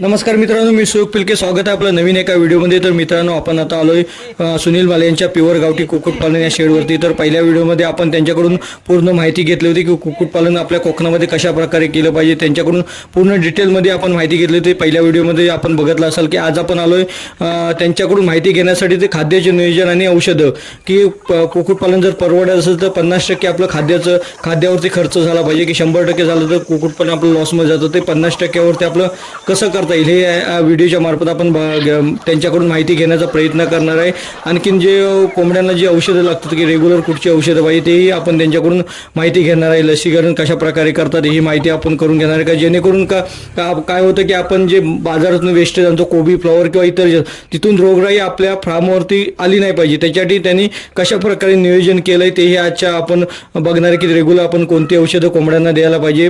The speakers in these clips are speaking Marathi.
नमस्कार मित्रांनो मी सुयोग पिलके. स्वागत आहे आपलं नवीन एका व्हिडिओमध्ये. तर मित्रांनो आपण आता आलोय सुनील माले यांच्या प्युअर गावठी कुक्कुटपालन या शेडवरती. तर पहिल्या व्हिडिओमध्ये आपण त्यांच्याकडून पूर्ण माहिती घेतली होती की कुक्कुटपालन आपल्या कोकणामध्ये कशा प्रकारे केलं पाहिजे. त्यांच्याकडून पूर्ण डिटेलमध्ये आपण माहिती घेतली होती. पहिल्या व्हिडिओमध्ये आपण बघितलं असाल की आज आपण आलोय त्यांच्याकडून माहिती घेण्यासाठी ते खाद्याचे नियोजन आणि औषधं. की प- कुक्कुटपालन जर परवडत असेल तर पन्नास टक्के आपलं खाद्याचं खाद्यावरती खर्च झाला पाहिजे. की शंभर टक्के झालं तर कुक्कुटपालन आपलं लॉसमध्ये जातं. ते पन्नास टक्क्यावरती आपलं कसं करतं येईल हे व्हिडिओच्या मार्फत आपण ब- त्यांच्याकडून माहिती घेण्याचा प्रयत्न करणार आहे. आणखीन जे कोंबड्यांना जी औषधं लागतात की रेग्युलर कुठची औषधं पाहिजे तेही आपण त्यांच्याकडून माहिती घेणार आहे. लसीकरण कशा प्रकारे करतात ही माहिती आपण करून घेणार आहे का? जेणेकरून का का- काय होतं की आपण जे बाजारातून वेस्टेज आणतो कोबी फ्लॉवर किंवा इतर तिथून रोगराई आपल्या फार्मवरती आली नाही पाहिजे. त्याच्यासाठी त्यांनी कशा प्रकारे नियोजन केलं आहे तेही आजच्या आपण बघणार आहे की रेग्युलर आपण कोणती औषधं कोंबड्यांना द्यायला पाहिजे.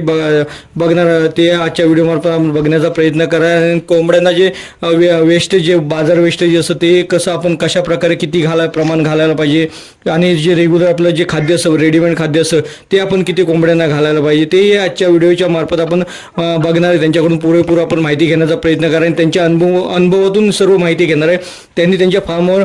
बघणार ते आजच्या व्हिडिओमार्फत आपण बघण्याचा प्रयत्न करा. आणि कोंबड्यांना जे वेस्टेज जे बाजार वेस्टेज असतं ते कसं आपण कशा प्रकारे किती घाला प्रमाण घालायला पाहिजे? आणि जे रेग्युलर आपलं जे खाद्य असतं रेडीमेड खाद्य असतं ते आपण किती कोंबड्यांना घालायला पाहिजे? ते आजच्या व्हिडिओच्या मार्फत आपण बघणार आहे. त्यांच्याकडून पुरेपूर आपण माहिती घेण्याचा प्रयत्न करा आणि त्यांच्या अनुभव अनुभवातून सर्व माहिती घेणार आहे. त्यांनी त्यांच्या फार्मवर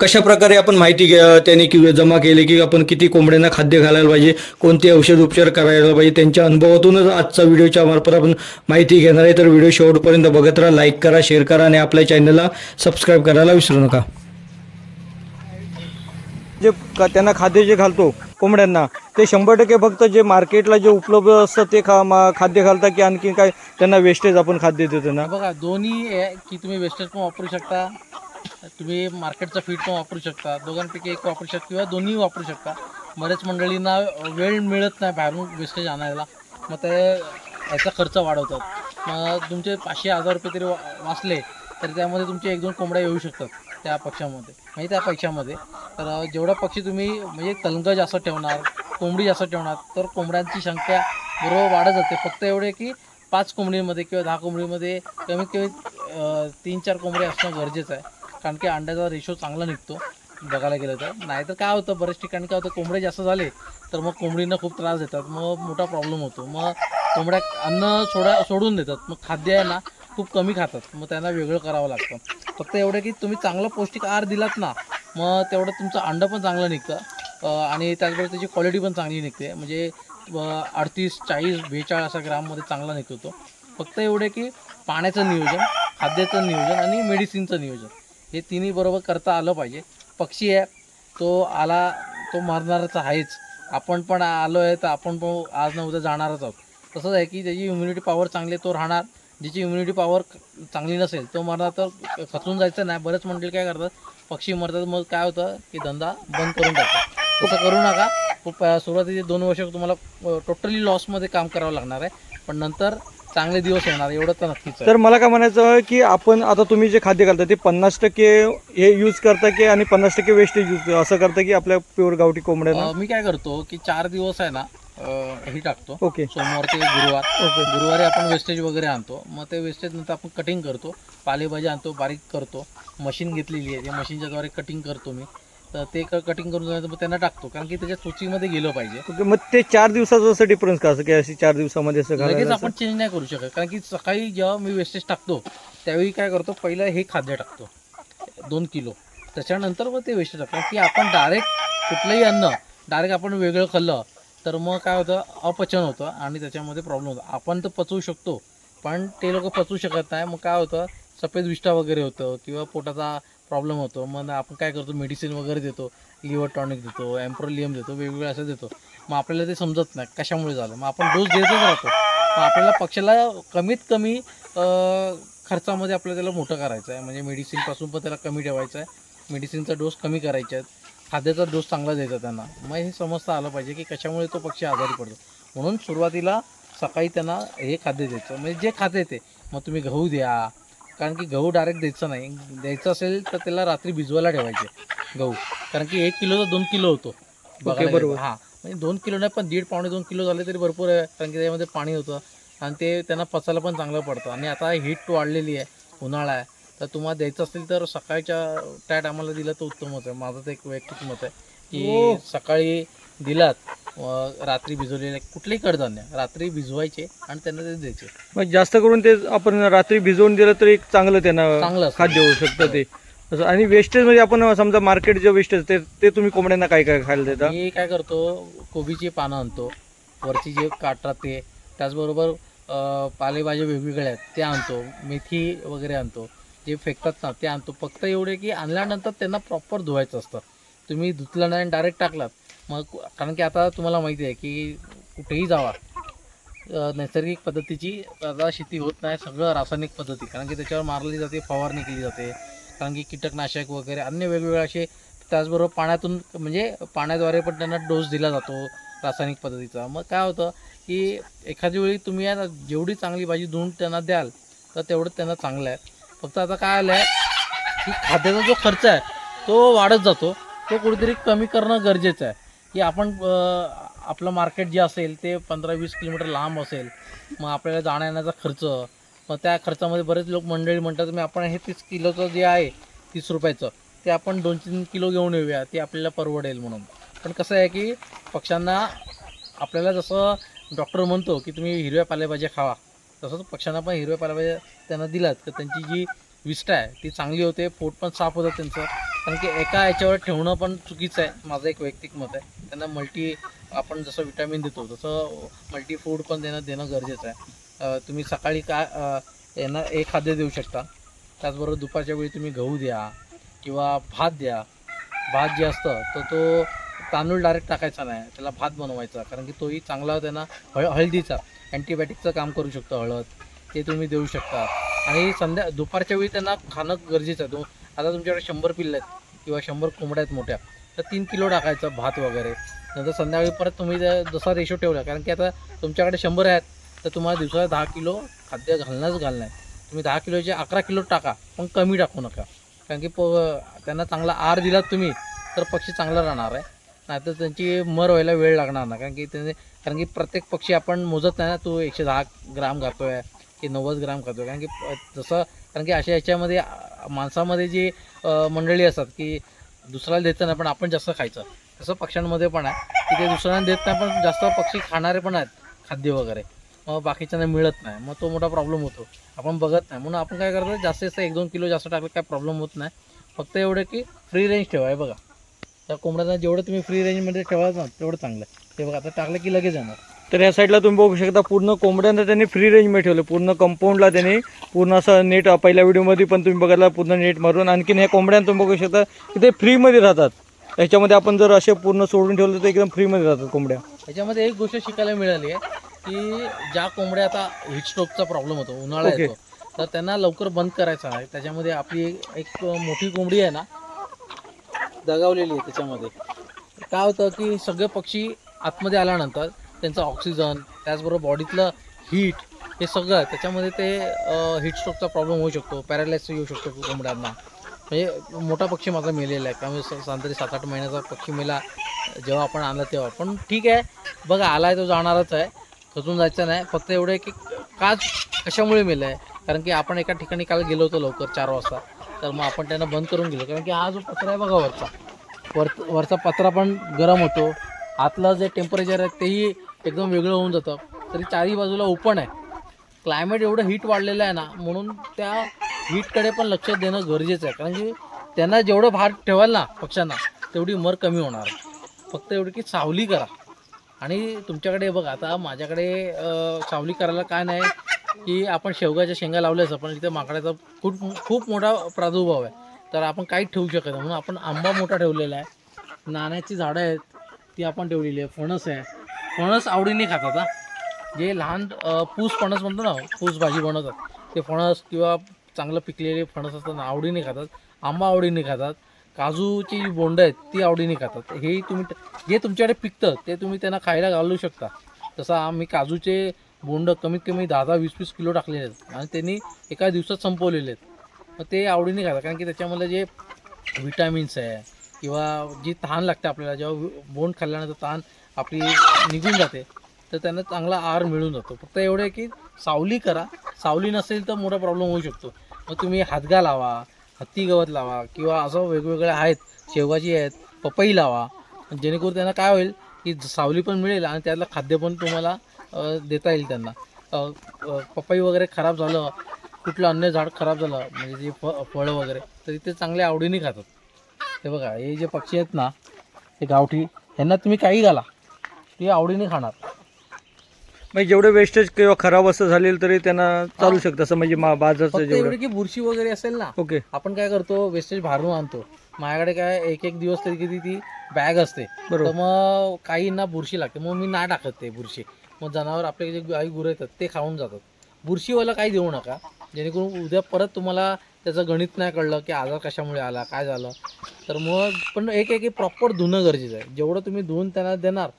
कशा प्रकारे आपण माहिती घ्या त्यांनी कि जमा केली की आपण किती कोंबड्यांना खाद्य घालायला पाहिजे कोणते औषध उपचार करायला पाहिजे त्यांच्या अनुभवातूनच आजचा व्हिडिओच्या मार्फत आपण माहिती घेणार आहे. तर व्हिडिओ शेवटपर्यंत बघत राहा लाईक करा शेअर करा आणि आपल्या चॅनलला सबस्क्राईब करायला विसरू नका. जे का त्यांना खाद्य जे घालतो कोंबड्यांना ते शंभर टक्के फक्त जे मार्केटला जे उपलब्ध असतं ते खा मा- खाद्य घालता की आणखी काय त्यांना वेस्टेज आपण खाद्य देतो ना? बघा दोन्ही आहे की तुम्ही वेस्टेज पण वापरू शकता. तुम्ही मार्केटचा फीड पण वापरू शकता. दोघांपैकी एक वापरू शकता किंवा दोन्ही वापरू शकता. बऱ्याच मंडळींना वेळ मिळत नाही बाहेरून वेस्टेज आणायला. मग ते याचा खर्च वाढवतात. मग तुमचे पाचशे हजार रुपये तरी वाचले तर त्यामध्ये तुमचे एक दोन कोंबड्या येऊ शकतात त्या पक्षामध्ये म्हणजे त्या पक्षामध्ये तर जेवढा पक्षी तुम्ही म्हणजे तलंग जास्त ठेवणार कोंबडी जास्त ठेवणार तर कोंबड्यांची संख्या बरोबर वाढत जाते. फक्त एवढे की पाच कोंबडीमध्ये किंवा दहा कोंबडीमध्ये कमीत कमी तीन चार कोंबडी असणं गरजेचं आहे. कारण की अंड्याचा रेशो चांगला निघतो बघायला गेलं तर. नाहीतर काय होतं बऱ्याच ठिकाणी काय होतं कोंबडे जास्त झाले तर मग कोंबडींना खूप त्रास देतात. मग मोठा प्रॉब्लेम होतो. मग कोंबड्या अन्न सोडा सोडून देतात. मग खाद्य आहे ना खूप कमी खातात. मग त्यांना वेगळं करावं लागतं. फक्त एवढं की तुम्ही चांगलं पौष्टिक आहार दिलात ना मग तेवढं तुमचं अंडं पण चांगलं निघतं. आणि त्याचबरोबर त्याची क्वालिटी पण चांगली निघते. म्हणजे अडतीस चाळीस बेचाळीस असा ग्राममध्ये चांगला निघतो फक्त एवढे की पाण्याचं नियोजन खाद्याचं नियोजन आणि मेडिसिनचं नियोजन. हे तिन्ही बरोबर करता आलं पाहिजे. पक्षी आहे तो आला तो मरणारच आहेच. आपण पण आलो आहे तर आपण पण आज न उद्या जाणारच आहोत. तसंच आहे की त्याची इम्युनिटी पॉवर चांगली तो राहणार. ज्याची इम्युनिटी पॉवर चांगली नसेल तो मरणार तर खचून जायचं नाही. बरेच मंडळी काय करतात पक्षी मरतात. मग काय होतं की धंदा बंद करून टाकतात. तसं करू नका. खूप सुरुवातीचे दोन वर्ष तुम्हाला टोटली लॉसमध्ये काम करावं लागणार आहे. पण नंतर चांगले दिवस येणार एवढं तर नक्कीच आहे. तर मला काय म्हणायचं आहे की आपण आता तुम्ही जे खाद्य घालता ते पन्नास टक्के हे यूज करता की आणि पन्नास टक्के वेस्टेज यूज असं करता की आपल्या प्युअर गावठी कोंबड्यांना अं, मी काय करतो की चार दिवस आहे ना अं, ही टाकतो. ओके सोमवार ते गुरुवार. ओके गुरुवारी आपण वेस्टेज वगैरे आणतो. मग ते वेस्टेज नंतर आपण कटिंग करतो. पालेभाजी आणतो बारीक करतो. मशीन घेतलेली आहे. त्या मशीनच्या द्वारे कटिंग करतो मी. तर ते कटिंग करून मग त्यांना टाकतो. कारण की त्याच्या चुचीमध्ये गेलं पाहिजे. ओके मग ते चार दिवसाचं असं डिफरन्स का? असं की अशी चार दिवसामध्ये असं लगेच घालायला आपण चेंज नाही करू शकत. कारण की सकाळी जेव्हा मी वेस्टेज टाकतो त्यावेळी काय करतो? पहिलं हे खाद्य टाकतो. दोन किलो. त्याच्यानंतर मग ते वेस्टेज टाकतो. की आपण डायरेक्ट कुठलंही अन्न डायरेक्ट आपण वेगळं खाल्लं तर मग काय होतं? अपचन होतं आणि त्याच्यामध्ये प्रॉब्लेम होतो. आपण तर पचवू शकतो पण ते लोक पचवू शकत नाही. मग काय होतं? सफेद विष्ठा वगैरे होतं किंवा पोटाचा प्रॉब्लेम होतो. मग आपण काय करतो? मेडिसिन वगैरे देतो. लिव्हर टॉनिक देतो एम्प्रोलियम देतो वेगवेगळ्या असं देतो. मग आपल्याला ते समजत नाही कशामुळे झालं? मग आपण डोस देतच राहतो. मग आपल्याला पक्षाला कमीत कमी खर्चामध्ये आपल्याला त्याला मोठं करायचं आहे. म्हणजे मेडिसिनपासून पण त्याला कमी ठेवायचं आहे. मेडिसिनचा डोस कमी करायचा आहे खाद्याचा डोस चांगला द्यायचा त्यांना. मग हे समजता आलं पाहिजे की कशामुळे तो पक्षी आजारी पडतो. म्हणून सुरुवातीला सकाळी त्यांना हे खाद्य द्यायचं. म्हणजे जे खाते ते. मग तुम्ही गहू द्या कारण की गहू डायरेक्ट द्यायचं नाही. द्यायचं असेल तर त्याला रात्री भिजवायला ठेवायचे गहू. कारण की एक किलोचा दोन किलो होतो. बघायला बरोबर. हा. म्हणजे दोन किलो नाही पण दीड पावणे दोन किलो झाले तरी भरपूर आहे कारण की त्यामध्ये पाणी होतं. आणि ते त्यांना पचायला पण चांगलं पडतं. आणि आता हीट वाढलेली आहे उन्हाळा आहे. तर तुम्हाला द्यायचं असेल तर सकाळच्या त्या टायमाला दिलं तर उत्तमच आहे. माझं तर एक वैयक्तिक मत आहे हो. की सकाळी दिलात रात्री भिजवलेले कुठलेही कडधान्य रात्री भिजवायचे आणि त्यांना ते द्यायचे. मग जास्त करून ते आपण रात्री भिजवून दिलं तर एक चांगलं त्यांना चांगलं असतं. खाद्य होऊ शकतं ते. असं आणि वेस्टेज म्हणजे आपण समजा मार्केट जे वेस्टेज ते ते तुम्ही कोंबड्यांना काय काय खायला देता? मी काय करतो कोबीची पानं आणतो वरची जे काटतात ते त्याचबरोबर अं, पालेभाज्या वेगवेगळ्या आहेत ते आणतो मेथी वगैरे आणतो जे फेकतात ना ते आणतो. फक्त एवढे की आणल्यानंतर त्यांना प्रॉपर धुवायचं असतं. तुम्ही धुतलं नाही डायरेक्ट टाकलात मग कारण की आता तुम्हाला माहिती आहे की कुठेही जावा नैसर्गिक पद्धतीची आता शेती होत नाही सगळं रासायनिक पद्धती. कारण की त्याच्यावर मारली जाते फवारणी केली जाते. कारण की कीटकनाशक वगैरे अन्य वेगवेगळे असे त्याचबरोबर पाण्यातून म्हणजे पाण्याद्वारे पण त्यांना डोस दिला जातो रासायनिक पद्धतीचा. मग काय होतं की एखादी वेळी तुम्ही आता जेवढी चांगली भाजी धुवून त्यांना द्याल तर तेवढं त्यांना चांगलं आहे. फक्त आता काय आलं आहे की खाद्याचा जो खर्च आहे तो वाढत जातो. तो कुठेतरी कमी करणं गरजेचं आहे. की आपण आपलं मार्केट जे असेल ते पंधरा वीस किलोमीटर लांब असेल मग आपल्याला जाण्या येण्याचा खर्च मग त्या खर्चामध्ये बरेच लोक मंडळी म्हणतात मी आपण हे तीस किलोचं जे आहे तीस रुपयाचं ते आपण दोन तीन किलो घेऊन येऊया ते आपल्याला परवडेल म्हणून. पण कसं आहे की पक्ष्यांना आपल्याला जसं डॉक्टर म्हणतो की तुम्ही हिरव्या पालेभाज्या खावा तसंच पक्ष्यांना पण हिरव्या पालेभाज्या त्यांना दिलात तर त्यांची जी विस्टा आहे. ती चांगली होते पोट पण साफ होतं त्यांचं. कारण की एका याच्यावर ठेवणं पण चुकीचं आहे माझं एक वैयक्तिक मत आहे. त्यांना मल्टी आपण जसं विटॅमिन देतो तसं मल्टी फूड पण देणं देणं गरजेचं आहे. तुम्ही सकाळी काय अं, यांना एक खाद्य देऊ शकता. त्याचबरोबर दुपारच्या वेळी तुम्ही गहू द्या किंवा भात द्या. भात जे असतं तर तो तांदूळ डायरेक्ट टाकायचा नाही. त्याला भात बनवायचा. कारण की तोही चांगला त्यांना हळ हळदीचा अँटीबायोटिकचं काम करू शकतो हळद. ते तुम्ही देऊ शकता. आणि संध्या दुपारच्या वेळी त्यांना खाणं गरजेचं आहे. आता तुमच्याकडे शंभर पिल्लं आहेत किंवा शंभर कोंबड्या आहेत मोठ्या तर तीन किलो टाकायचं भात वगैरे. नंतर संध्याकाळी परत तुम्ही जसा रेशो ठेवला कारण की आता तुमच्याकडे शंभर आहेत तर तुम्हाला दिवसाला दहा किलो खाद्य घालणंच घालणं आहे. तुम्ही दहा किलोचे अकरा किलो टाका पण कमी टाकू नका. कारण की प त्यांना चांगला आहार दिलात तुम्ही तर पक्षी चांगला राहणार आहे. नाहीतर त्यांची मर व्हायला वेळ लागणार ना कारण की त्यांनी कारण की प्रत्येक पक्षी आपण मोजत नाही ना तू एकशे दहा ग्राम खातोय की नव्वद ग्राम खातो. कारण की जसं कारण की अशा याच्यामध्ये माणसामध्ये जी मंडळी असतात की दुसऱ्याला देतं नाही पण आपण जास्त खायचं. तसं पक्ष्यांमध्ये पण आहे. की ते दुसऱ्यांना देत नाही पण जास्त पक्षी खाणारे पण आहेत खाद्य वगैरे. मग बाकीच्यांना मिळत नाही. मग तो मोठा प्रॉब्लेम होतो. आपण बघत नाही. म्हणून आपण काय करतो जास्तीत जास्त एक दोन किलो जास्त टाकलं काय प्रॉब्लेम होत नाही. फक्त एवढं की फ्री रेंज ठेवा. बघा. त्या कोंबड्यांना जेवढं तुम्ही फ्री रेंजमध्ये ठेवाल ना तेवढं चांगलं आहे. ते बघा आता टाकलं की लगेच येणार. तर या साईडला तुम्ही बघू शकता पूर्ण कोंबड्यांना त्यांनी फ्री रेंजमध्ये ठेवलं. पूर्ण कंपाऊंडला त्यांनी पूर्ण असं नेट पहिल्या व्हिडिओमध्ये पण तुम्ही बघायला पूर्ण नेट मारून. आणखीन ह्या कोंबड्यांना तुम्ही बघू शकता की ते फ्रीमध्ये राहतात. त्याच्यामध्ये आपण जर असे पूर्ण सोडून ठेवलं तर एकदम फ्रीमध्ये राहतात कोंबड्या. त्याच्यामध्ये एक गोष्ट शिकायला मिळाली आहे की ज्या कोंबड्या आता हिट स्ट्रोकचा प्रॉब्लेम होतो उन्हाळा. येतो तर त्यांना लवकर बंद करायचा आहे. त्याच्यामध्ये आपली एक मोठी कोंबडी आहे ना दगावलेली आहे त्याच्यामध्ये. काय होतं की सगळे पक्षी आतमध्ये आल्यानंतर त्यांचं ऑक्सिजन त्याचबरोबर बॉडीतलं हीट हे सगळं त्याच्यामध्ये ते हीट स्ट्रोकचा प्रॉब्लेम होऊ शकतो. पॅरालायसिस येऊ शकतो कोंबड्यांना. म्हणजे मोठा पक्षी माझा मेलेला आहे. त्यामुळे स- साधारण सात आठ महिन्याचा पक्षी मेला जेव्हा आपण आणला तेव्हा. पण ठीक आहे. बघा आला आहे तो जाणारच आहे. खचून जायचं नाही. फक्त एवढं आहे की का कशामुळे मेलं आहे कारण की आपण एका ठिकाणी काल गेलो होतो लवकर चार वाजता. तर मग आपण त्यांना बंद करून गेलो. कारण की हा जो पत्रा आहे बघा वरचा. वर वरचा पत्रा पण गरम होतो. आतलं जे टेम्परेचर आहे तेही एकदम वेगळं होऊन जातं. तरी चारही बाजूला ओपन आहे. क्लायमेट एवढं हीट वाढलेलं आहे ना म्हणून त्या हीटकडे पण लक्ष देणं गरजेचं आहे. कारण की त्यांना जेवढं भार ठेवाल ना पक्ष्यांना तेवढी मर कमी होणार. फक्त एवढी की सावली करा. आणि तुमच्याकडे बघा आता माझ्याकडे सावली करायला काय नाही की आपण शेवगाच्या शेंगा लावल्याचं पण इथे माकडाचा खूप खूप मोठा प्रादुर्भाव आहे. तर आपण काहीच ठेवू शकत नाही. म्हणून आपण आंबा मोठा ठेवलेला आहे. नाण्याची झाडं आहेत ती आपण ठेवलेली आहे फणस आहे. फणस आवडीने खातात हा. जे लहान पूस फणस म्हणतो ना पूस भाजी बनवतात ते फणस किंवा चांगलं पिकलेले फणस असतात ना आवडीने खातात आंबा आवडीने खातात काजूची जी बोंड आहेत ती आवडीने खातात. हे तुम्ही जे तुमच्याकडे पिकतं ते तुम्ही त्यांना खायला घालू शकता. तसं आम्ही काजूचे बोंड कमीत कमी दहा दहा वीस वीस किलो टाकलेले आहेत आणि त्यांनी एका दिवसात संपवलेले आहेत. मग ते आवडीने खातात कारण की त्याच्यामध्ये जे विटॅमिन्स आहे किंवा जी तहान लागते आपल्याला जेव्हा बोंड खाल्ल्यानंतर तहान आपली निघून जाते तर त्यांना चांगला आहार मिळून जातो. फक्त एवढं आहे की सावली करा. सावली नसेल तर मोठा प्रॉब्लेम होऊ शकतो. मग तुम्ही हातगा लावा हत्ती गवत लावा किंवा असं वेगवेगळ्या आहेत शेवगाची आहेत पपई लावा. जेणेकरून त्यांना काय होईल की सावली पण मिळेल आणि त्यातलं खाद्य पण तुम्हाला देता येईल त्यांना. पपई वगैरे खराब झालं कुठलं अन्य झाड खराब झालं म्हणजे जे फ फळं वगैरे तरी ते चांगल्या आवडीने खातात. ते बघा हे जे पक्षी आहेत ना ते गावठी ह्यांना तुम्ही काही घाला. ते आवडीने खाणार. म्हणजे जेवढे वेस्टेज किंवा खराब असं झालेलं तरी त्यांना चालू शकतं. असं म्हणजे मा- बाजारचं फक्त जेवढं. एवढे की बुरशी वगैरे असेल ना ओके. आपण काय करतो वेस्टेज भारून आणतो. माझ्याकडे काय एक एक दिवस तरी किती ती बॅग असते. तर बरोबर मग काहींना बुरशी लागते. मग मी नाही टाकत ते बुरशी. मग जनावर आपले जे गाई गुरं येतात ते खाऊन जातात. बुरशीवाला काही देऊ नका. जेणेकरून उद्या परत तुम्हाला त्याचं गणित नाही कळलं की आजार कशामुळे आला काय झालं. तर मग पण एक एक प्रॉपर धुणं गरजेचं आहे. जेवढं तुम्ही धुवून त्यांना देणार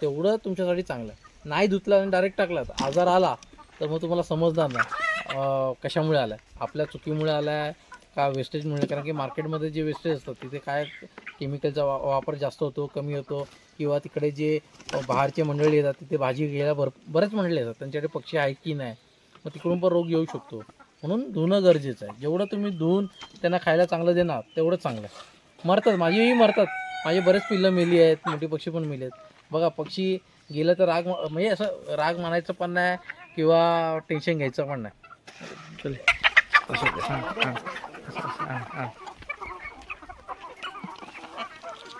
तेवढं तुमच्यासाठी चांगलं आहे. नाही धुतला आणि डायरेक्ट टाकला तर आजार आला तर मग तुम्हाला समजणार नाही कशामुळे आला आहे आपल्या चुकीमुळे आला आहे का वेस्टेजमुळे कारण की मार्केटमध्ये जे वेस्टेज असतात तिथे काय केमिकलचा वा वापर जास्त होतो कमी होतो किंवा तिकडे जे बाहेरचे मंडळी येतात तिथे भाजी घ्यायला भर बरेच मंडळी येतात. त्यांच्याकडे पक्षी आहेत की नाही? मग तिकडून पण रोग येऊ शकतो. म्हणून धुणं गरजेचं आहे. जेवढं तुम्ही धुवून त्यांना खायला चांगलं देणार तेवढं चांगलं आहे. मरतात माझीही मरतात. माझे बरेच पिल्लं मेली आहेत मोठी पक्षी पण मेली आहेत बघा पक्षी गेलं तर राग म- म्हणजे असं राग मानायचं पण नाही किंवा टेन्शन घ्यायचं पण नाही. चल.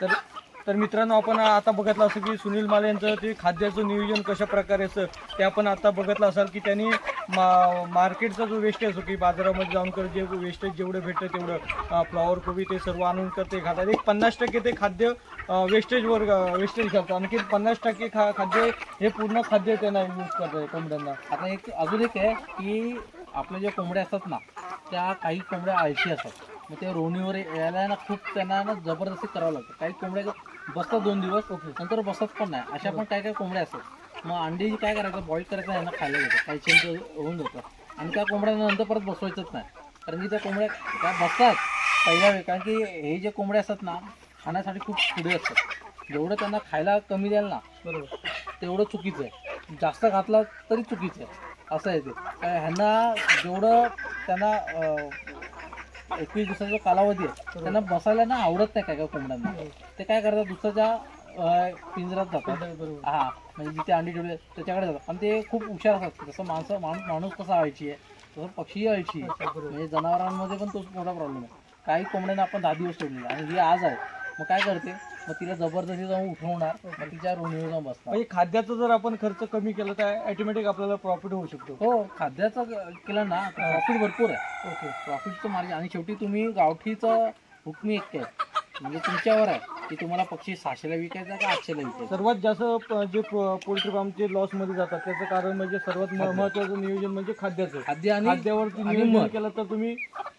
तर तर मित्रांनो आपण आता बघितलं असं की सुनील माले यांचं ते खाद्याचं नियोजन कशा प्रकारे ते आपण आता बघितलं असाल की त्यांनी मा मार्केटचा जो वेस्टेज असतो की बाजारामध्ये जाऊन कर जे वेस्टेज जेवढं भेटतं तेवढं फ्लॉवर कोबी ते सर्व आणून कर ते खातात. एक पन्नास टक्के ते खाद्य वेस्टेजवर वेस्टेज करतात. आणखी पन्नास टक्के खा खाद्य हे पूर्ण खाद्य त्यांना यूज करतात कोंबड्यांना. आता एक अजून एक आहे की आपल्या ज्या कोंबड्या असतात ना त्या काही कोंबड्या आळशी असतात. मग ते रोणीवर यायला ना खूप त्यांना ना जबरदस्ती करावं लागतं. काही कोंबड्या बसतात दोन दिवस नंतर बसत पण नाही. अशा पण काही काही कोंबड्या असतात. मग अंडी काय करायचं? बॉईल करायचं यांना खायला घेतं कॅल्शियमचं होऊन जातं. आणि त्या कोंबड्यांना नंतर परत बसवायचंच नाही. कारण की त्या कोंबड्या त्या बसतात पहिल्या वेळी. कारण की हे जे कोंबड्या असतात ना खाण्यासाठी खूप पुढे असतात. जेवढं त्यांना खायला कमी द्याल ना बरोबर. तेवढं चुकीचं आहे. जास्त घातला तरी चुकीचं आहे. असं आहे ते. ह्यांना जेवढं त्यांना एकवीस दिवसाचा कालावधी आहे त्यांना बसायला ना आवडत नाही काय काय कोंबड्यांना ते काय करतात? दुसऱ्याच्या अं, पिंजऱ्यात जातात बरोबर. हा म्हणजे जिथे अंडी ठेवले त्याच्याकडे जातात. आणि ते खूप हुशार असतात. जसं माणसं माणूस माणूस कसा अळची आहे? तसं पक्षीही अळची आहे. म्हणजे जनावरांमध्ये पण तोच मोठा प्रॉब्लेम आहे. काही कोंबड्यांना आपण दहा दिवस ठेवलेले आणि ही आज आहे. मग काय करते? मग तिला जबरदस्ती जाऊन उठवणार. मग तिच्या रोणीवर जाऊन बसणार. म्हणजे खाद्याचा जर आपण खर्च कमी केला तर ऑटोमॅटिक आपल्याला प्रॉफिट होऊ शकतो. हो खाद्याचं केलं ना प्रॉफिट भरपूर आहे. ओके. प्रॉफिटचं मार्जिन आणि शेवटी तुम्ही गावठीचं हुकमी एक आहे म्हणजे तुमच्यावर आहे. की तुम्हाला पक्षी सहाशेला विकायचा का आठशेला विकायचा? सर्वात जास्त प- जे पोल्ट्री फार्मचे लॉसमध्ये जातात त्याचं कारण म्हणजे सर्वात म- महत्वाचं नियोजन म्हणजे खाद्याचं. खाद्य आणि खाद्यावरती आणि नियोजन मध. केलं तर तुम्ही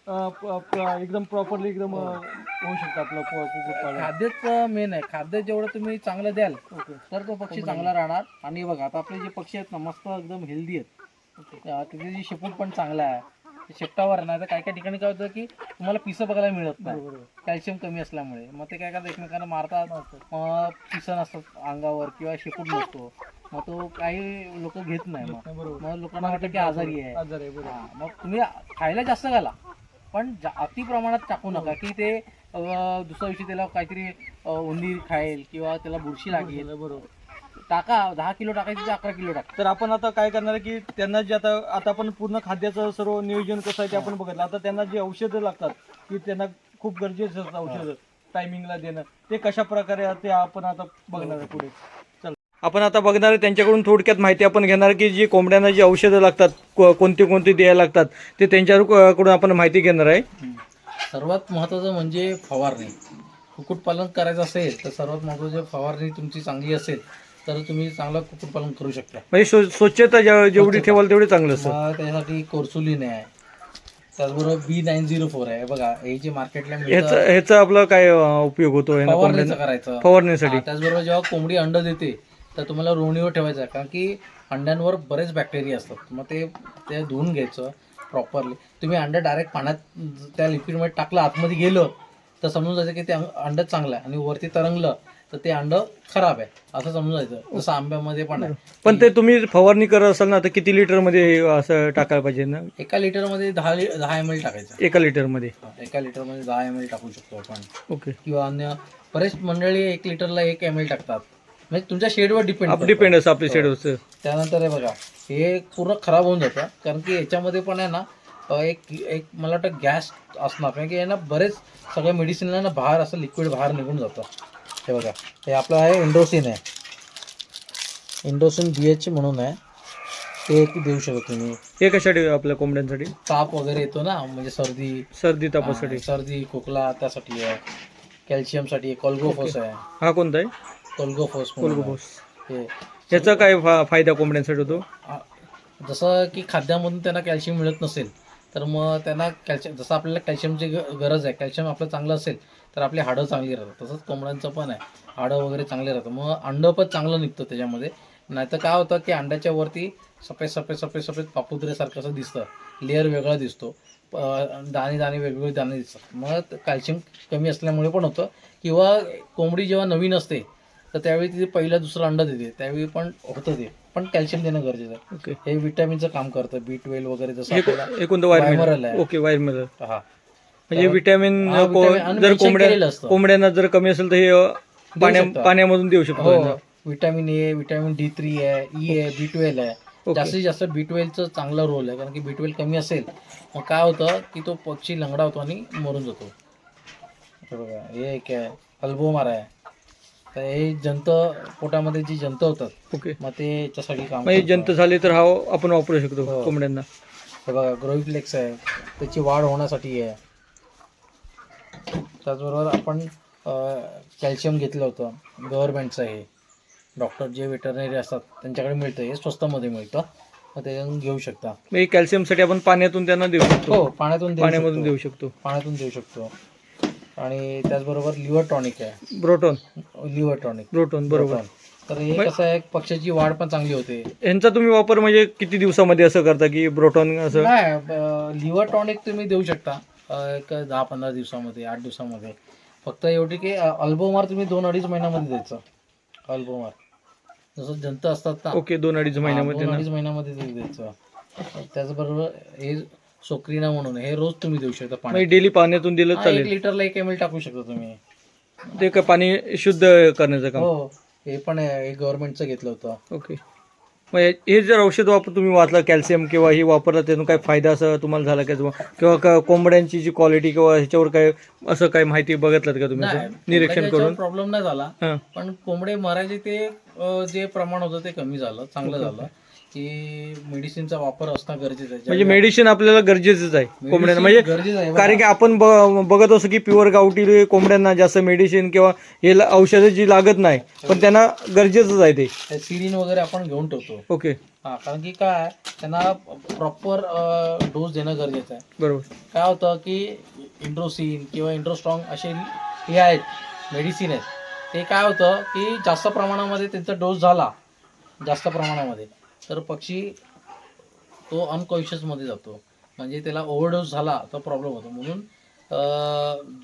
अं, प- प- एकदम प्रॉपरली एकदम अं, होऊ शकतं आपलं प- कुक्कुटपालन. खाद्यच मेन आहे. खाद्य जेवढं तुम्ही चांगलं द्याल ओके. तर तो पक्षी चांगला राहणार. आणि बघा आता आपले जे पक्षी आहेत ना मस्त एकदम हेल्दी आहेत. अं, त्याची जी शेपूट पण चांगला आहे. ना तर काही काही ठिकाणी काय होतं की तुम्हाला पिसं बघायला मिळत नाही. कॅल्शियम कमी असल्यामुळे. मग ते काय करतात एकमेकांना मारतात. पिसं नसतात अंगावर किंवा शेपूट नसतो. मग तो काही लोक घेत नाही मग. लोकांना वाटतं की आजारी आहे. हा, मग तुम्ही खायला जास्त घाला. पण अति प्रमाणात टाकू नका की ते दुसऱ्या दिवशी त्याला काहीतरी उंदीर खाईल किंवा त्याला बुरशी लागेल बरोबर. टाका दहा किलो टाकायची तर अकरा किलो टाका. तर आपण आता काय करणार आहे की त्यांना जे आता आता आपण पूर्ण खाद्याचं सर्व नियोजन कसं आहे ते आपण बघितलं. आता त्यांना जे औषधं लागतात की त्यांना खूप गरजेचं असतं औषधं टायमिंगला देणं. ते कशा प्रकारे आहे ते आपण आता बघणार आहे पुढे. चल. आपण आता बघणार आहे त्यांच्याकडून थोडक्यात माहिती आपण घेणार की जी कोंबड्यांना जी औषधं लागतात कोणती कोणती द्यायला लागतात ते त्यांच्याकडून आपण माहिती घेणार आहे. सर्वात महत्त्वाचं म्हणजे फवारणी. कुक्कुटपालन करायचं असेल तर सर्वात महत्त्वाचं फवारणी तुमची चांगली असेल. तर तुम्ही चांगलं कुक्कुटपालन करू शकता. म्हणजे स्व- स्वच्छता जेव- जेवढी. ठेवाल तेवढी चांगलं असतं मग त्यासाठी कोर्सुलिन आहे. त्याचबरोबर बी नाईन झिरो फोर आहे. बघा हे जे मार्केटला ह्याचा मिळतं. ह्याचा आपला काय अं, उपयोग होतो फवारणीचं कोंबड्यांना? करायचं. फवारणीसाठी. हा, त्याचबरोबर जेव्हा कोंबडी अंड देते तर तुम्हाला रोणीवर ठेवायचं आहे. कारण की अंड्यांवर बरेच बॅक्टेरिया असतात. मग ते ते धुवून घ्यायचं प्रॉपरली तुम्ही अंड डायरेक्ट पाण्यात त्या लिक्विडमध्ये टाकलं आतमध्ये गेलं तर समजून जायचं की ते अंड चांगलं आहे. आणि वरती तरंगलं तर ते अंड खराब आहे. असं समजून जायचं. जसं आंब्यामध्ये पण आहे. पण ते तुम्ही फवारणी करत असाल ना तर किती लिटरमध्ये हे असं टाकायला पाहिजे ना? एका लिटरमध्ये दहा लि- दहा एम एल टाकायचं. एका लिटरमध्ये. एका लिटरमध्ये दहा एम एल टाकू शकतो आपण. ओके. किंवा अन्य बरेच मंडळी एक लिटरला एक एम एल टाकतात. म्हणजे तुमच्या शेडवर डिपेंड डिपेंड असं आपल्या शेडवरचं त्यानंतर हे बघा हे पूर्ण खराब होऊन जातं. कारण की याच्यामध्ये पण आहे ना अ, एक एक मला वाटतं गॅस असणार. कारण की आहे ना बरेच सगळ्या मेडिसिनला ना बाहेर असं लिक्विड बाहेर निघून जातं. हे बघा हे आपलं आहे इंडोसिन आहे. इंडोसिन बी एच म्हणून आहे. ते एक देऊ शकता तुम्ही? हे कशासाठी आपल्या कोंबड्यांसाठी? ताप वगैरे येतो ना म्हणजे सर्दी सर्दी तापासाठी. सर्दी खोकला त्यासाठी आहे. कॅल्शियमसाठी कोल्गोफोस आहे. हा कोणता आहे? कोल्गोफोस. कोलगोफोस. हे. याचा काय फा- फायदा कोंबड्यांसाठी होतो? जसं की खाद्यामधून त्यांना कॅल्शियम मिळत नसेल तर मग त्यांना कॅल्शियम जसं आपल्याला कॅल्शियमची ग- गरज आहे कॅल्शियम आपलं चांगलं असेल तर आपली हाडं चांगली राहतात. तसंच कोंबड्यांचं पण आहे. हाडं वगैरे चांगले राहतं मग अंडं पण चांगलं निघतं त्याच्यामध्ये. नाहीतर काय होतं की अंड्याच्या वरती सफेद सफेद सफेद सफेद पापुद्रेसारखं असं दिसतं. लेअर वेगळा दिसतो. दाणे दाणे वेगवेगळे दाणे दिसतात. मग कॅल्शियम कमी असल्यामुळे पण होतं. किंवा कोंबडी जेव्हा नवीन असते तर त्यावेळी ती पहिलं दुसरं अंडं देते. त्यावेळी पण होतं ते. पण कॅल्शियम देणं गरजेचं आहे. हे विटॅमिनचं काम करतं. बी ट्वेल्व वगैरे जसं. ओके वायर मिळेल हा. म्हणजे विटॅमिन हा, vitamin आणि जर कोंबड्या केलेलं असतं. कोंबड्यांना जर कमी असेल तर हे अ, पाण्या शकता. पाण्यामधून देऊ शकतो हो यांना. Vitamin A vitamin D three आहे ई आहे बी ट्वेल्व आहे ओके. जास्तीत जास्त बी ट्वेल्वचं चांगला रोल आहे कारण की बी ट्वेल्व कमी असेल मग काय होतं की तो पक्षी लंगडा होतो आणि मरून जातो हे बघा हे एक आहे अल्बोमार आहे तर हे जंत पोटामध्ये जी जंत होतात ओके मग ते याच्यासाठी काम म्हणजे करतं. जंत झाले तर हा आपण वापरू शकतो हो. कोंबड्यांना हे बघा ग्रोविफ्लेक्स आहे त्याची वाढ होण्यासाठी आहे त्याचबरोबर आपण कॅल्शियम घेतलं होतं गव्हर्नमेंटचं हे. डॉक्टर जे वेटरनरी असतात त्यांच्याकडे मिळतं हे स्वस्तामध्ये मिळतं. मग ते घेऊ शकता. म्हणजे कॅल्शियमसाठी आपण पाण्यातून त्यांना देऊ शकतो. हो पाण्यातून देऊ पाण्यामधून शकतो. देऊ शकतो. पाण्यातून देऊ शकतो. आणि त्याचबरोबर लिव्हर टॉनिक आहे. ब्रोटॉन लिव्हर टॉनिक. ब्रोटॉन बरोबर. तर हे कसं आहे पक्षाची वाढ पण चांगली होते. यांचा तुम्ही वापर म्हणजे किती दिवसामध्ये असं करता की ब्रोटॉन असं? नाही लिव्हर टॉनिक तुम्ही देऊ शकता. एक दहा पंधरा दिवसामध्ये आठ दिवसामध्ये. फक्त एवढी की अल्बोमार तुम्ही दोन अडीच महिन्यामध्ये द्यायचं. अल्बोमार जसं जंत असतात ना. ओके दोन अडीच महिन्यामध्ये दोन अडीच महिन्यामध्ये ते द्यायचं. त्याचबरोबर हे सोक्रीना म्हणून हे रोज तुम्ही देऊ शकता पाणी. डेली पाण्यातून दिलं हा, एक चालेल लिटरला एक एम एल टाकू शकता तुम्ही. ते का पाणी शुद्ध करण्याचं काम? हो हे पण आहे, हे गव्हर्नमेंटचं घेतलं होतं. ओके. मग हे- जर औषध वापर तुम्ही वाचलं कॅल्शियम किंवा हे वापरलं त्यातून काय फायदा असं तुम्हाला झाला का? किंवा किंवा का कोंबड्यांची जी क्वालिटी किंवा ह्याच्यावर काय असं काय माहिती बघितलं का तुम्ही? असं निरीक्षण करून? प्रॉब्लेम नाही झाला. हां. पण कोंबडे मरायचे ते अ, जे प्रमाण होतं ते कमी झालं चांगलं झालं. की मेडिसिनचा वापर असणं गरजेचं आहे. म्हणजे मेडिसिन आपल्याला गरजेचंच आहे कोंबड्यांना. म्हणजे गरजेचं आहे कारण की आपण ब- बघत असतो की प्युअर गावठी कोंबड्यांना जास्त मेडिसिन किंवा हे ल- औषधं जी लागत नाही पण त्यांना गरजेचंच आहे ते. सिरिन वगैरे आपण घेऊन ठेवतो. ओके. हा कारण की काय त्यांना प्रॉपर डोस देणं गरजेचं आहे. बरोबर. काय होतं की इंड्रोसिन किंवा इंड्रोस्ट्रॉंग असे हे आहेत मेडिसिन आहेत. ते काय होतं की जास्त प्रमाणामध्ये त्यांचा डोस झाला जास्त प्रमाणामध्ये. तर पक्षी तो अनकॉन्शियसमध्ये जातो. म्हणजे त्याला ओव्हरडोस झाला तर प्रॉब्लेम होतो. म्हणून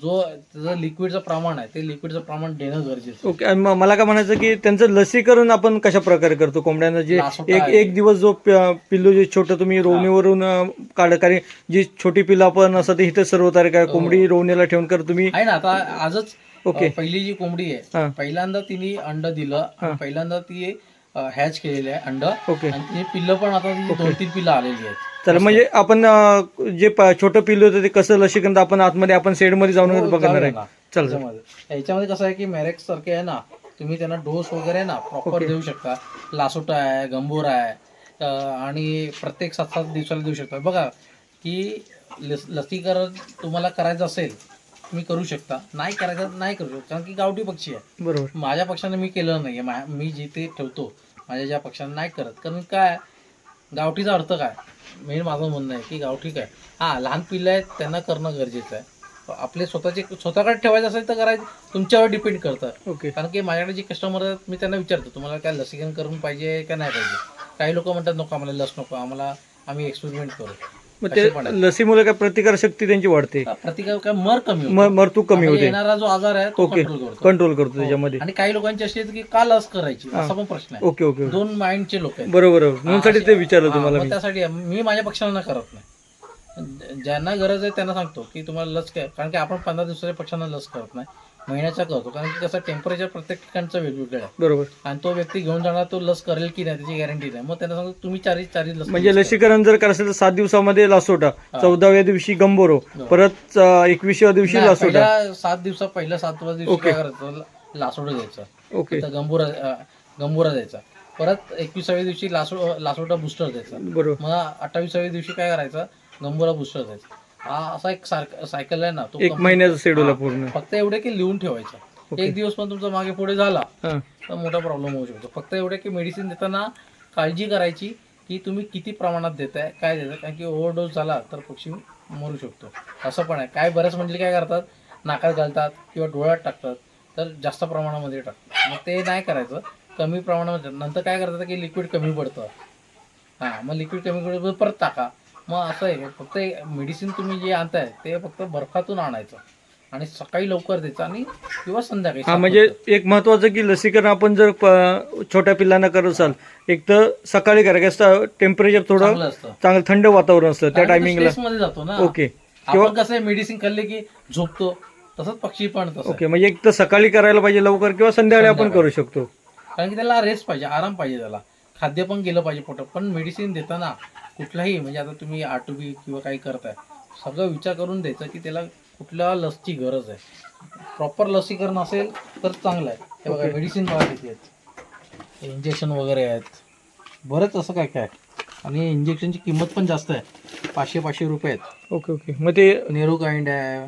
जो त्याचं लिक्विडचं प्रमाण आहे ते लिक्विडचं प्रमाण देणं गरजेचं. ओके आणि म- मला काय म्हणायचं की त्यांचं लसीकरण आपण कशा प्रकारे करतो? कोंबड्यांना जे लासोटा एक आहे. एक दिवस जो प- पिल्लू जे छोटं तुम्ही रोवणीवरून अं, काढ. कारण जी छोटी पिल्लं आपण असं ते इथं सर्व तारीख हो. आहे कोंबडी रोवणीला ठेवून कर. तुम्ही आहे ना आता आजच ओके. अं, पहिली जी कोंबडी आहे हां. पहिल्यांदा तिने अंड दिलं. आणि पहिल्यांदा ती हॅच केलेली आहे अंड ओके आणि तिने पिल्लं पण आता दोन तीन पिल्लं आलेली आहेत. तर म्हणजे आपण अं, जे प- छोटं पिल्लू होतं ते कसं लसीकरण आपण आतमध्ये आपण शेडमध्ये जाऊन हो, बघणार आहे. ना. चालेल याच्यामध्ये याच्यामध्ये कसं आहे की मॅरेक्स सारखे आहे ना तुम्ही त्यांना डोस वगैरे ना प्रॉपर देऊ शकता. लासोटा आहे गंभोरा आहे अं, आणि प्रत्येक सात सात दिवसाला देऊ शकता. बघा की लस लसीकरण तुम्हाला करायचं असेल तुम्ही करू शकता. नाही करायचं नाही करू शकता. कारण की गावठी पक्षी आहे. बरोबर. माझ्या पक्षाने मी केलं नाही मी जिथे ठेवतो माझ्या ज्या पक्षाने नाही करत. कारण काय? गावठीचा अर्थ काय? मेन माझं म्हणणं आहे की गावठी काय? हां लहान पिल्लं आहेत त्यांना करणं गरजेचं आहे. आपले स्वतःचे स्वतःकडे ठेवायचं असेल तर करायचं तुमच्यावर डिपेंड करतं. ओके कारण की माझ्याकडे जे कस्टमर आहेत मी त्यांना विचारतो तुम्हाला काय लसीकरण करून पाहिजे का नाही पाहिजे? काही लोक म्हणतात नको आम्हाला लस नको आम्हाला आम्ही एक्सपेरिमेंट करू. मग ते. लसीमुळे काय प्रतिकार शक्ती त्यांची वाढते. प्रतिकार काय मर कमी होतो. म- मरतू कमी आणि होते. येणारा जो आजार आहे तो ओके. कंट्रोल करतो. कंट्रोल करतो त्याच्यामध्ये. आणि काही लोकांची अशी की का लस करायची? असा पण प्रश्न आहे. Okay okay okay. दोन माइंडचे लोक आहेत. बरोबर बरोबर. म्हणून साठी ते विचारलं हा, तुम्हाला मग मी. त्यासाठी मी माझ्या पक्षांना करत नाही. ज्यांना गरज आहे त्यांना सांगतो की तुम्हाला लस काय कारण की आपण पंधरा दिवसाच्या पक्षांना लस करत नाही. महिन्याचा करतो कारण की कसं टेम्परेचर प्रत्येक ठिकाणचं वेगवेगळं आहे. बरोबर. आणि तो व्यक्ती घेऊन जाणार तो लस करेल की नाही त्याची गॅरंटी नाही. मग त्यांना सांगतो तुम्ही चारही चारही लस म्हणजे लसीकरण जर करायचं असेल तर सात दिवसामध्ये लासोटा चौदाव्या दिवशी गंभोरो परत अं, एकविसाव्या दिवशी नाही, लासोटा पहिल्या सात दिवसा पहिल्या सातव्या दिवशी काय करायचं? लासोडा द्यायचं ओके. तर अं, गंभुरा द्यायचा परत एकविसाव्या दिवशी लासो लासोटा बुस्टर द्यायचा. बरोबर. मग अठ्ठावीसाव्या दिवशी काय करायचं? गंभुरा बुस्टर द्यायचा. हा असा एक सारखा सायकल आहे ना तो एक महिन्याचा शेड्यूल आहे पूर्ण. फक्त एवढे की लिहून ठेवायचं. एक दिवस पण तुमचा मागे पुढे झाला तर मोठा प्रॉब्लेम होऊ शकतो. फक्त एवढे की मेडिसिन देताना काळजी करायची की तुम्ही किती प्रमाणात देताय काय देताय. कारण की ओव्हरडोस झाला तर पक्षी मरू शकतो. असं पण आहे. काय बऱ्याच म्हणजे काय करतात नाकात घालतात किंवा डोळ्यात टाकतात तर जास्त प्रमाणामध्ये टाकतात. मग ते नाही करायचं. कमी प्रमाणामध्ये. नंतर काय करतात की लिक्विड कमी पडतं. हां मग लिक्विड कमी पडतं परत टाका. मग असं आहे फक्त मेडिसिन तुम्ही जे आणताय ते फक्त बर्फातून आणायचं. आणि सकाळी लवकर द्यायचं आणि किंवा संध्याकाळी हा म्हणजे. एक महत्वाचं की लसीकरण आपण जर प- छोट्या पिल्लांना करत असाल एक तर सकाळी करायचं टेम्परेचर थोडं चांगलं असतं. चांगलं थंड वातावरण असतं त्या टायमिंगला मध्ये जातो ना. ओके आपण कसं आहे मेडिसिन खाल्ले की झोपतो तसंच पक्षी पण तसं आहे. ओके म्हणजे एक तर सकाळी करायला पाहिजे लवकर किंवा संध्याकाळी आपण करू शकतो. कारण की त्याला रेस्ट पाहिजे आराम पाहिजे त्याला. खाद्य पण गेलं पाहिजे पोटात पण मेडिसिन देताना कुठलाही म्हणजे आता तुम्ही आटोबी किंवा काही करताय सगळं विचार करून द्यायचं की त्याला कुठल्या लसची गरज आहे. प्रॉपर लसीकरण असेल तर चांगलं आहे. हे बघा मेडिसिन बघा किती आहेत. इंजेक्शन वगैरे आहेत. बरंच असं काय काय. आणि इंजेक्शनची किंमत पण जास्त आहे. पाचशे पाचशे रुपये आहेत. ओके ओके मग ते नेहरू काइंड आहे.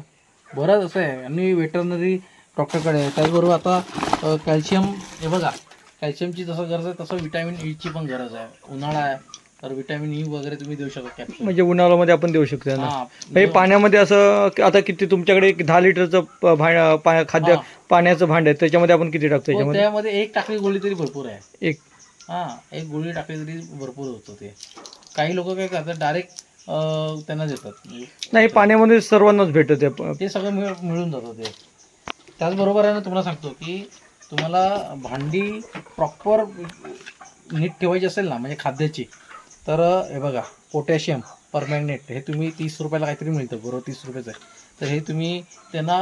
बरंच असं आहे. आणि वेटरनरी डॉक्टरकडे आहे. त्याचबरोबर आता कॅल्शियम हे बघा कॅल्शियमची जसं गरज आहे तसं विटॅमिन ईची पण गरज आहे. उन्हाळा आहे. तर विटॅमिन ई वगैरे तुम्ही देऊ शकता कॅप्सूल म्हणजे उन्हाळ्यामध्ये आपण देऊ शकतो ना हा म्हणजे पाण्यामध्ये असं क- आता किती तुमच्याकडे एक दहा लिटरचं प- भा- पा- खाद्य हा. पाण्याचं भांड आहे त्याच्यामध्ये आपण किती टाकतो हो, त्याच्यामध्ये त्यामध्ये एक टाकली गोळी तरी भरपूर आहे. एक. हा एक गोळी टाकली तरी भरपूर होतं ते. काही लोक काय करतात डायरेक्ट त्यांना देतात. नाही पाण्यामध्ये सर्वांनाच भेटत आहे प- ते सगळं मिळ मिळून जातं ते. त्याचबरोबर आहे ना तुम्हाला सांगतो की तुम्हाला भांडी प्रॉपर नीट ठेवायची असेल ना म्हणजे खाद्याची तर हे बघा पोटॅशियम परमॅग्नेट हे तुम्ही तीस रुपयाला काहीतरी मिळतं बरोबर तीस रुपयाचं आहे. तर हे तुम्ही त्यांना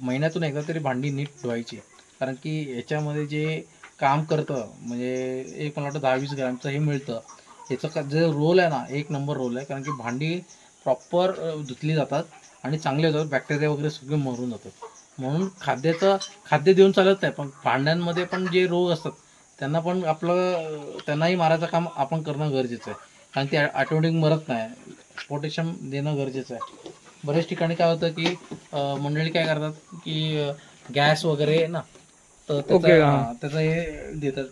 महिन्यातून एकदा तरी भांडी नीट धुवायची कारण की याच्यामध्ये जे काम करतं म्हणजे एक मला वाटतं दहा वीस ग्रॅमचं हे मिळतं. याचं का जे रोल आहे ना एक नंबर रोल आहे. कारण की भांडी प्रॉपर धुतली जातात आणि चांगले होतात. बॅक्टेरिया वगैरे सगळे मरून जातात. म्हणून खाद्याचं खाद्य देऊन चालत नाही पण भांड्यांमध्ये पण जे रोग असतात त्यांना पण आपलं त्यांनाही मारायचं काम आपण करणं गरजेचं आहे. कारण ते ऑटोमॅटिक मरत नाही. पोटॅशियम देणं गरजेचं आहे. बरेच ठिकाणी काय होतं की मंडळी काय करतात की गॅस वगैरे ना तर त्याचं त्याचं हे देतात.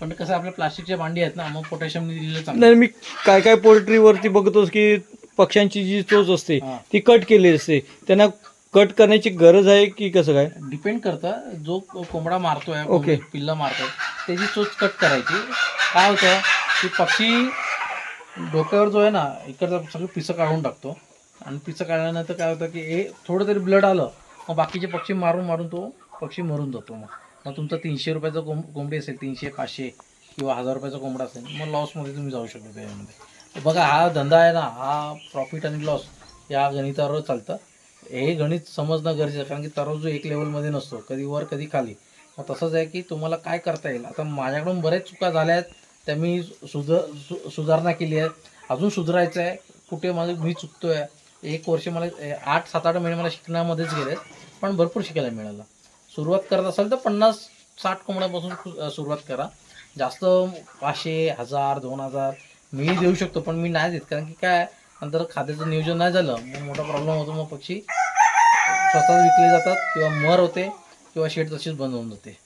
पण कसं आपल्या प्लास्टिकच्या भांडी आहेत ना मग पोटॅशियम दिलेलं चांगलं. नाही मी काय काय पोल्ट्रीवरती बघतोस की पक्ष्यांची जी चोच असते. ती कट केली असते. त्यांना कट करण्याची गरज आहे की कसं काय? डिपेंड करतं. जो कोंबडा मारतोय ओके. पिल्ला मारतोय त्याची चोच कट करायची. काय होतं की पक्षी डोक्यावर जो आहे ना इकडचं सगळं पिसं काढून टाकतो. आणि पिसं काढल्यानंतर काय होतं की हे थोडं तरी ब्लड आलं मग बाकीचे पक्षी मारून मारून तो पक्षी मरून जातो. मग मग तुमचा तीनशे रुपयाचा कोंब कोंबडी असेल तीनशे पाचशे किंवा हजार रुपयाचा कोंबडा असेल मग लॉसमध्ये तुम्ही जाऊ शकता त्याच्यामध्ये. बघा हा धंदा आहे ना हा प्रॉफिट आणि लॉस या गणितावर चालतं. हे गणित समजणं गरजेचं कारण की तराजू एक लेवलमध्ये नसतो कधी वर कधी खाली. मग तसंच आहे की तुम्हाला काय करता येईल? आता माझ्याकडून बऱ्याच चुका झाल्या आहेत त्या मी सुध सु सुधारणा केली आहे. अजून सुधारायचं आहे कुठे माझं मी चुकतो आहे एक वर्ष मला आठ सात आठ महिने मला शिकण्यामध्येच गेले पण भरपूर शिकायला मिळालं. सुरुवात करत असाल तर पन्नास साठ कोंबड्यापासून सु- सुरुवात करा. जास्त पाचशे हजार दोन हजार मी देऊ शकतो पण मी नाही देत कारण की काय नंतर खाद्याचं नियोजन नाही झालं मग मोठा प्रॉब्लेम होतो. मग पक्षी स्वतः विकले जातात किंवा मर होते किंवा शेड तशीच बंद होऊन जाते.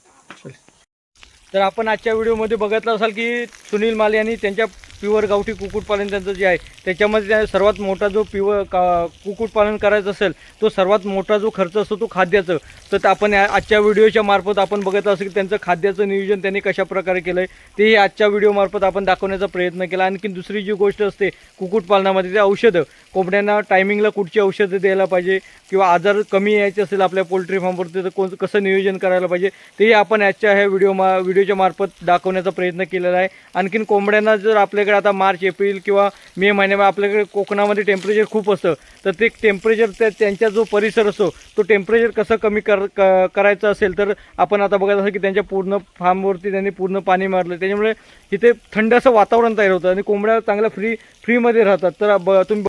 तर आपण आजच्या व्हिडिओमध्ये बघितलं असाल की सुनील माले यांनी त्यांच्या प्युअर गावठी कुक्कुटपालन त्यांचं जे आहे त्याच्यामध्ये त्या सर्वात मोठा जो प्युअर का कुक्कुटपालन करायचं असेल तो सर्वात मोठा जो खर्च असतो तो खाद्याचं. तर आपण आजच्या व्हिडिओच्या मार्फत आपण बघत असेल की त्यांचं खाद्याचं नियोजन त्यांनी कशा प्रकारे केलं आहे तेही आजच्या व्हिडिओमार्फत आपण दाखवण्याचा प्रयत्न केला. आणखी दुसरी जी गोष्ट असते कुक्कुटपालनामध्ये ते औषधं. कोंबड्यांना टायमिंगला कुठची औषधं द्यायला पाहिजे किंवा आजार कमी यायचे असेल आपल्या पोल्ट्री फार्मवरती तर कोण कसं नियोजन करायला पाहिजे तेही आपण आजच्या ह्या व्हिडिओ मा व्हिडिओच्या मार्फत दाखवण्याचा प्रयत्न केलेला आहे. आणखीन कोंबड्यांना जर आपल्या आपल्याकडे आता मार्च एप्रिल किंवा मे महिन्यामध्ये आपल्याकडे कोकणामध्ये टेम्परेचर खूप असतं. तर ते टेम्परेचर त्या त्यांचा जो परिसर असतो तो टेम्परेचर कसं कमी कर क- करायचं असेल तर आपण आता बघत असं की त्यांच्या पूर्ण फार्मवरती त्यांनी पूर्ण पाणी मारलं. त्याच्यामुळे इथे थंड असं वातावरण तयार होतं आणि कोंबड्या चांगल्या फ्री फ्रीमध्ये राहतात. तर ब तुम्ही